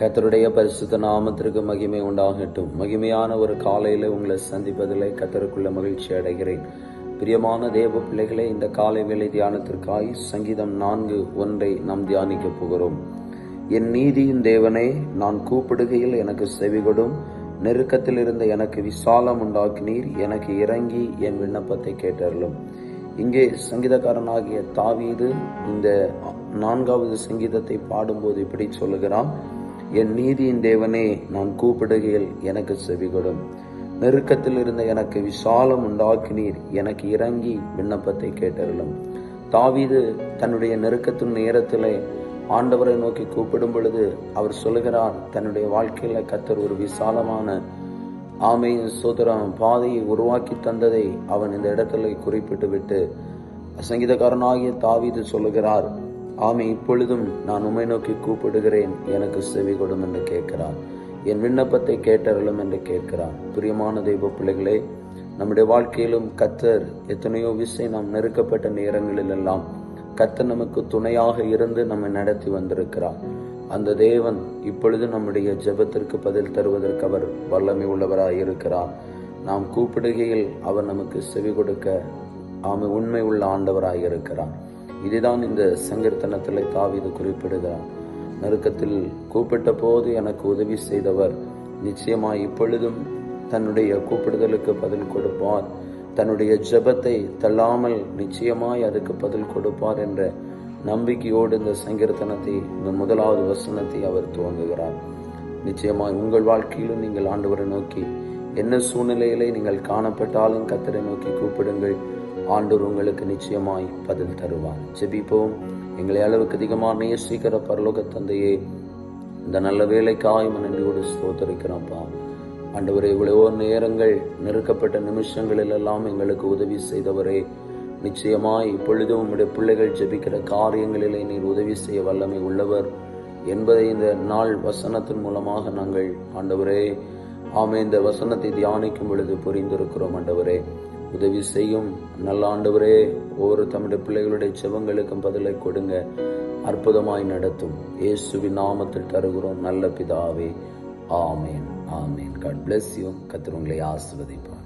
கத்தருடைய பரிசுத்த நாமத்திற்கு மகிமை உண்டாகட்டும். மகிமையான ஒரு காலையில உங்களை சந்திப்பதிலே கத்தருக்குள்ள மகிழ்ச்சி அடைகிறேன். பிரியமான தேவ பிள்ளைகளே இந்த காலை வேலை தியானத்திற்காய் சங்கீதம் நான்கு ஒன்றை நாம் தியானிக்க போகிறோம். என் நீதியின் தேவனே நான் கூப்பிடுகையில் எனக்கு செவிகொடும். நெருக்கத்தில் இருந்த எனக்கு விசாலம் உண்டாக்கினீர். எனக்கு இறங்கி என் விண்ணப்பத்தை கேட்டருளும். இங்கே சங்கீதக்காரனாகிய தாவீது இந்த நான்காவது சங்கீதத்தை பாடும்போது இப்படி சொல்லுகிறான். என் நீதியின் தேவனே நான் கூப்பிடுகையில் எனக்கு செவிகொடும். நெருக்கத்தில் இருந்த எனக்கு விசாலம் உண்டாக்கினீர். எனக்கு இறங்கி விண்ணப்பத்தை கேட்டருளும். தாவீது தன்னுடைய நெருக்கத்தின் நேரத்திலே ஆண்டவரை நோக்கி கூப்பிடும் பொழுது அவர் சொல்லுகிறார் தன்னுடைய வாழ்க்கையில கத்தர் ஒரு விசாலமான ஆமையின் சோதரம் பாதையை உருவாக்கி தந்ததை அவன் இந்த இடத்துல குறிப்பிட்டு விட்டு சங்கீதக்காரனாகிய தாவீது சொல்லுகிறார் ஆமை இப்பொழுதும் நான் உமை நோக்கி கூப்பிடுகிறேன். எனக்கு செவி கொடும் என்று கேட்கிறான். என் விண்ணப்பத்தை கேட்டருளும் என்று கேட்கிறான். பிரியமான தெய்வ பிள்ளைகளே நம்முடைய வாழ்க்கையிலும் கத்தர் எத்தனையோ விசை நாம் நெருக்கப்பட்ட நேரங்களில் எல்லாம் கத்தர் நமக்கு துணையாக இருந்து நம்மை நடத்தி வந்திருக்கிறார். அந்த தேவன் இப்பொழுது நம்முடைய ஜெபத்திற்கு பதில் தருவதற்கு அவர் வல்லமை உள்ளவராய் இருக்கிறார். நாம் கூப்பிடுகையில் அவர் நமக்கு செவி கொடுக்க ஆமை உண்மை உள்ள ஆண்டவராய் இருக்கிறார். இதுதான் இந்த சங்கீர்த்தனத்தில் தாவிது குறிப்பிடுகிறார். நெருக்கத்தில் கூப்பிட்ட போது எனக்கு உதவி செய்தவர் நிச்சயமாய் இப்பொழுதும் தன்னுடைய கூப்பிடுதலுக்கு பதில் கொடுப்பார். தன்னுடைய ஜெபத்தை தள்ளாமல் நிச்சயமாய் அதுக்கு பதில் கொடுப்பார் என்ற நம்பிக்கையோடு இந்த சங்கீர்த்தனத்தை இந்த முதலாவது வசனத்தை அவர் துவங்குகிறார். நிச்சயமாய் உங்கள் வாழ்க்கையிலும் நீங்கள் ஆண்டவரை நோக்கி என்ன சூழ்நிலையிலே நீங்கள் காணப்பட்டாலும் கத்தரை நோக்கி கூப்பிடுங்கள். ஆண்டோர் உங்களுக்கு நிச்சயமாய் பதில் தருவார். ஜெபிப்போம். எங்களை அளவுக்கு அதிகமாக நேசிக்கிற பரலோக தந்தையே இந்த நல்ல வேலைக்காய் நன்றியோடு ஸ்தோத்தரிக்கிறோம்ப்பா ஆண்டவரே இவ்வளவோ நேரங்கள் நெருக்கப்பட்ட நிமிஷங்களில் எல்லாம் எங்களுக்கு உதவி செய்தவரே. நிச்சயமாய் இப்பொழுதும் உம்முடைய பிள்ளைகள் ஜெபிக்கிற காரியங்களிலே நீர் உதவி செய்ய வல்லமை உள்ளவர். என்பதை இந்த நாள் வசனத்தின் மூலமாக நாங்கள் ஆண்டவரே ஆமே இந்த வசனத்தை தியானிக்கும் பொழுது புரிந்திருக்கிறோம் ஆண்டவரே. உதவி செய்யும் நல்ல ஆண்டவரே. ஒவ்வொரு தமிழ் பிள்ளைகளுடைய செவங்களுக்கும் பதிலை கொடுங்க. அற்புதமாய் நடத்தும். இயேசுவின் நாமத்தில் தருகிறோம் நல்ல பிதாவே. ஆமேன் ஆமேன். காட் பிளஸ் யூ கத்திரவங்களை ஆசிர்வதிப்பார்.